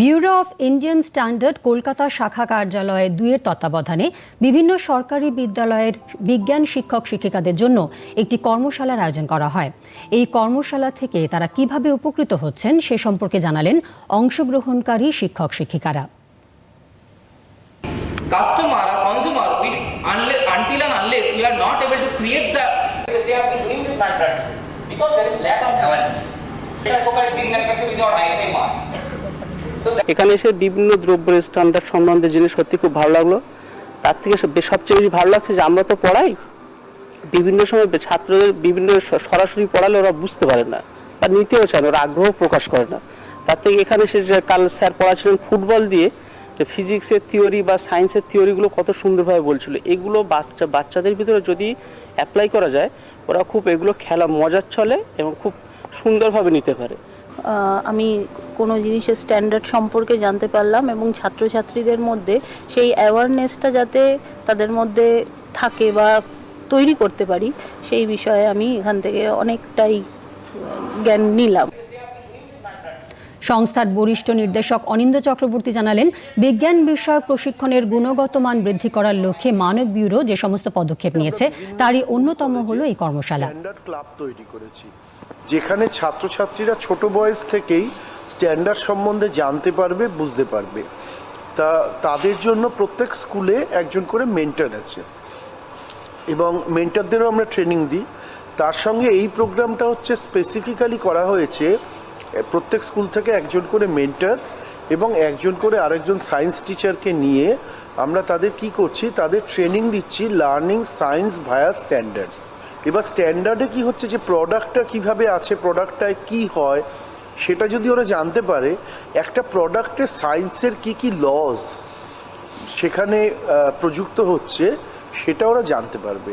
Bureau of Indian standard Kolkata শাখা কার্যালয়ে দুইয়ের তত্ত্বাবধানে বিভিন্ন সরকারি বিদ্যালয়ের বিজ্ঞান শিক্ষক শিক্ষিকাদের জন্য একটি কর্মশালার আয়োজন করা হয়। এই কর্মশালা থেকে তারা কীভাবে উপকৃত হচ্ছেন সে সম্পর্কে জানালেন অংশগ্রহণকারী শিক্ষক শিক্ষিকারা। এখানে এসে বিভিন্ন দ্রব্যের স্ট্যান্ডার্ড সম্বন্ধে জেনে সত্যি খুব ভালো লাগল। তার থেকে সবচেয়ে বেশি ভালো লাগছে যে আমরা তো পড়াই। বিভিন্ন সময় ছাত্রদের বিভিন্ন সরাসরি পড়ালে ওরা বুঝতে পারে না বা নিতেও চায় না, ওরা আগ্রহ প্রকাশ করে না। তার থেকে এখানে এসে যে কাল স্যার পড়াছিলেন ফুটবল দিয়ে ফিজিক্সের থিওরি বা সায়েন্সের থিওরিগুলো কত সুন্দরভাবে বলছিল। এগুলো বাচ্চা বাচ্চাদের ভিতরে যদি অ্যাপ্লাই করা যায়, ওরা খুব এগুলো খেলা মজার চলে এবং খুব সুন্দরভাবে নিতে পারে। আমি কোনো জিনিসের স্ট্যান্ডার্ড সম্পর্কে জানতে পারলাম এবং ছাত্রছাত্রীদের মধ্যে সেই অ্যাওয়ারনেসটা যাতে তাদের মধ্যে থাকে বা তৈরি করতে পারি সেই বিষয়ে আমি এখান থেকে অনেকটাই জ্ঞান নিলাম। সংস্থার বরিষ্ঠ নির্দেশক অনিন্দ চক্রবর্তী জানালেন বিজ্ঞান বিষয়ক প্রশিক্ষণের গুণগত মান বৃদ্ধি করার লক্ষ্যে মানব ব্যুরো যে সমস্ত পদক্ষেপ নিয়েছে তারই অন্যতম হলো এই কর্মশালা। ক্লাব তৈরি করেছি যেখানে ছাত্রছাত্রীরা ছোট বয়স থেকেই স্ট্যান্ডার্ড সম্বন্ধে জানতে পারবে, বুঝতে পারবে। তা তাদের জন্য প্রত্যেক স্কুলে একজন করে মেন্টার আছে। এবং মেন্টারদেরও আমরা ট্রেনিং দিই। তার সঙ্গে এই প্রোগ্রামটা হচ্ছে স্পেসিফিক্যালি করা হয়েছে প্রত্যেক স্কুল থেকে একজন করে মেন্টার এবং একজন করে আরেকজন সায়েন্স টিচারকে নিয়ে আমরা তাদের কি করছি, তাদের ট্রেনিং দিচ্ছি লার্নিং সায়েন্স ভায়া স্ট্যান্ডার্ডস এবার স্ট্যান্ডার্ডে কি হচ্ছে, যে প্রোডাক্টটা কীভাবে আছে প্রোডাক্টটায় কি হয় সেটা যদি ওরা জানতে পারে, একটা প্রোডাক্টের সায়েন্সের কি কি লস সেখানে প্রযুক্ত হচ্ছে, সেটা ওরা জানতে পারবে।